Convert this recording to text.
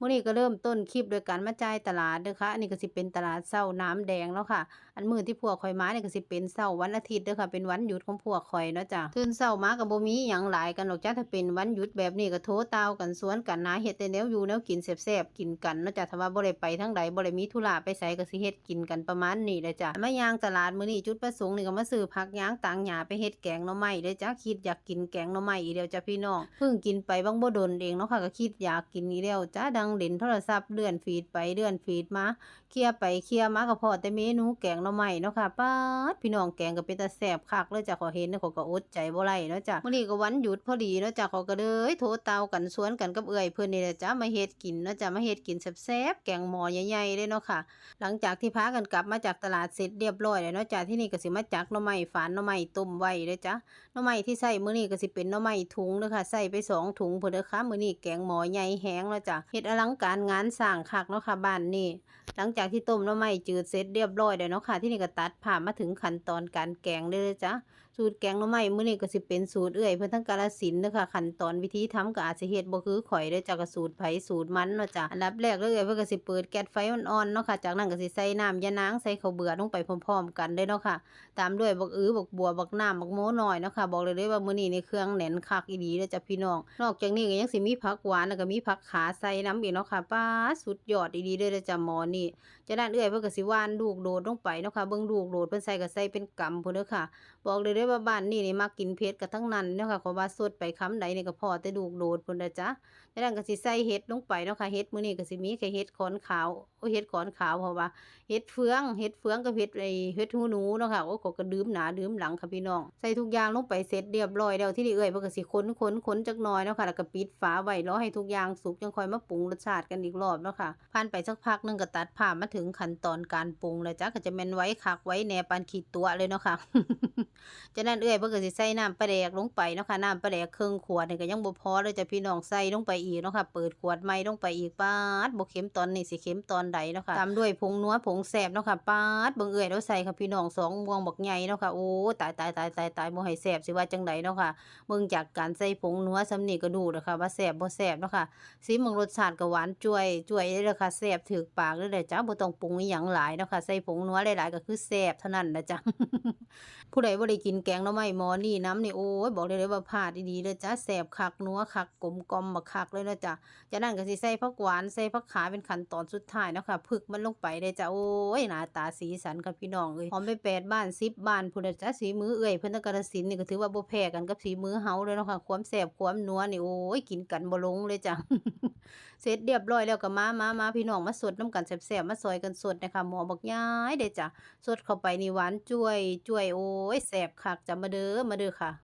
มื้อนี้ก็เริ่มต้นคลิปโดยการมาจ่ายตลาดเด้อค่ะ อันนี้ก็สิเป็นตลาดเช้าน้ำแดงเนาะค่ะ อันมือที่พวกข่อยมานี่ยก็สิเป็นเช้าวันอาทิตย์เด้อค่ะ เป็นวันหยุดของพวกข่อยเนาะจ้ะตื่นเช้ามาก็บ่มีหยังหลายกันหรอกจ้ะถ้าเป็นวันหยุดแบบนี้ก็โทรตากันสวนกันหาเฮ็ดแต่แนวอยู่แนวกินแซ่บๆกินกันเนาะจ้ะถ้าว่าบ่ได้ไปทางใดบ่ได้มีธุระไปไสก็สิเฮ็ดกินกันประมาณนี้เลยจ้ะมาย่างตลาดมื้อนี้จุดประสงค์นี่ก็มาซื้อผักย่างต่างหญ้าไปเฮ็ดแกงหน่อไม้เด้อจ้ะคิดอยากกินแกงหน่อไม้อีเดียวจ้ะพี่น้องเพิ่งกินไปบางบ่ดนเองเนาะค่ะก็คิดอยากกินอีแล้วจ้ะดังเด่นโทรศัพท์เลื่อนฟีดไปเลื่อนฟีดมา เคลียไปเคลียมาก็พอแต่เมนูแกงหน่อไม้เนาะค่ะป๊าพี่น้องแกงก็เป็นตาแซ่บคักเลยจ้ะขอเห็นแล้วเขาก็อดใจบ่ไหลเนาะจ้ะมื้อนี้ก็วันหยุดพอดีเนาะจ้ะเขาก็เลยโทรเตากันสวนกันกับเอื้อยเพิ่อนนี่แหละจ้ะมาเฮ็ดกินเนาะจ้ะมาเฮ็ดกินแซ่บๆแกงหม้อใหญ่ๆเลยเนาะค่ะ หลังจากที่พากันกลับมาจากตลาดเสร็จเรียบร้อยแล้วเนาะจ้ะที่นี่ก็สิมาจักหน่อไม้ฝานหน่อไม้ต้มไว้เด้อจ้ะหน่อไม้ที่ใส่มื้อนี้ก็สิเป็นหน่อไม้ถุงเด้อค่ะใส่ไปสองถุงเพุ่นเด้อค่ะมื้อนี้แกงหม้อใหญ่แห้งแล้วจ้ะเฮ็ดอลังการงานสร้างคักเนาะค่ะบ้านนี้หลังจากที่ต้มหน่อไม้จืดเสร็จเรียบร้อยแล้วเนาะค่ะ ที่นี่ก็ตัดผ่ามาถึงขั้นตอนการแกงเลยจ้ะสูตรแกงหน่อไม้มื้อนี้ก็สิเป็นสูตรเอื้อยเพิ่นทั้งกาฬสินเด้อค่ะขั้นตอนวิธีทำก็อาจสิเฮ็ดบ่คือข่อยเด้จ้ะก็สูตรไผสูตรมันเนาะจ้ะอันดับแรกเลยเอื้อยเพิ่นก็สิเปิดแก๊สไฟอ่อนๆเนาะค่ะจากนั้นก็สิใส่น้ำยะนางใส่ข้าวเบื่อลงไปพร้อมๆ กันเด้อเนาะค่ะ ตามด้วยบักอื้อบักบัวบักน้ำบักโม้หน้อยเนาะค่ะบอกเลยเลยว่ามื้อนี้ในเครื่องแน่นคักอีหลีเด้อจ้ะพี่น้อง นอกจากนี้ก็ยังสิมีผักหวานแล้วก็มีผักขาใส่น้ำอีกเนาะค่ะป้าสุดยอดอีหลีเด้อจ้ะหมอนี่จากนั้นเอื้อยเพิ่นก็สิว่านลูกโดดลงไปเนาะค่ะเบิ่งลูกโดดเพิ่นใส่ก็ใส่เป็นกำพุ่นเด้อค่ะ บอกเลยเด้อว่าบ้านนี้นี่มักกินเผ็ดกันทั้งนั้นเนาะค่ะขอว่าสดไปคำใดนี่ก็พอแต่ลูกโดดพุ่นเด้อจ้ะจากนั้นก็สิใส่เห็ดลงไปเนาะค่ะเห็ดมื้อนี้ก็สิมีแค่เห็ดขอนขาวโอ้เห็ดขอนขาวเพราะว่าเฮ็ดเฟืองเฮ็ดเฟืองกับเฮ็ดไอ้เฮ็ดหูหนูเนาะค่ะโอ้ก็กระดื่มหนาดื่มหลังค่ะพี่น้องใส่ทุกอย่างลงไปเสร็จเรียบร้อยแล้วที่นี่เอ้ยเพิ่นก็สิคนคนคนจักหน่อยเนาะค่ะแล้วก็ปิดฝาไว้รอให้ทุกอย่างสุกจังค่อยมาปรุงรสชาติกันอีกรอบเนาะค่ะผ่านไปสักพักหนึงก็ตัดภามาถึงขั้นตอนการปรุงแล้วจ้ะก็จะแม่นไว้คักไว้แนปานขีดตัวเลยเนาะค่ะจากนั้นเอ้ยเพิ่นก็สิใส่น้ำปลาแดกลงไปเนาะค่ะน้ำปลาแดกครึ่งขวดนี่ก็ยังบ่พอเลยจะพี่น้องใส่ลงไปอีกเนาะค่ะเปิดขวดใหม่ลงไปอีกปาดบ่เค็มตอนนี้สิเค็มตอนใดเนาะค่ะตามด้วยผงนัวผงแซ่บเนาะค่ะปาดบิ่งเอ้ยเราใส่ค่ะพี่น้องสองบวงบักใหญ่เนาะค่ะโอ้ตายตายตายตายตายบ่ให้แซ่บสิว่าจังไดเนาะค่ะเบิ่งจากการใส่ผงนัวซำนีก็ดูแล้วค่ะว่าแซ่บบ่แซ่บเนาะค่ะซิมเบิ่งรสชาติก็หวานจ้วยจ้วยเลยเด้อค่ะแซ่บถึกปากเลยเด้อจ้ะบ่ต้องปรุงอีหยังหลายเนาะค่ะใส่ผงนัวหลายๆก็คือแซ่บเท่านั้นนะจ้ะผู้ใดบ่ได้กินแกงหน่อไม้หมอนี่น้ำนี่โอ้ยบอกเลยเลยว่าพลาดดีๆเลยจ้ะแซ่บคักนัวคักกลมกล่อมบักคักเลยนะจ้ะจากนั้นก็สิใส่ผักหวานใส่ผักขาเป็นขั้นตอนสุดท้ายเนาะค่ะผึกมันลงไปเลยจ้ะโอ้ยหน้าตาสีสันค่ะพี่น้องเอ้ยหอมไปแปดบ้านสิบบ้านพุ่นน่ะจ้ะสีมือเอ้ยเพิ่นตะกรสินนี่ก็ถือว่าบ่แพ้กันกับสีมือเฮาเลยเนาะค่ะความแซ่บความนัวนี่โอ้ยกินกันบ่ลงเลยจ้ะเสร็จเรียบร้อยแล้วก็มามามาพี่น้องมาสดน้ำกันแสบๆมาซอยกันสดนะคะหมอบอกย้ายเด้จ้ะสดเข้าไปนี่หวานจ้วยจ้วยโอ้ยแสบคักจะมาเด้อมาเด้อค่ะ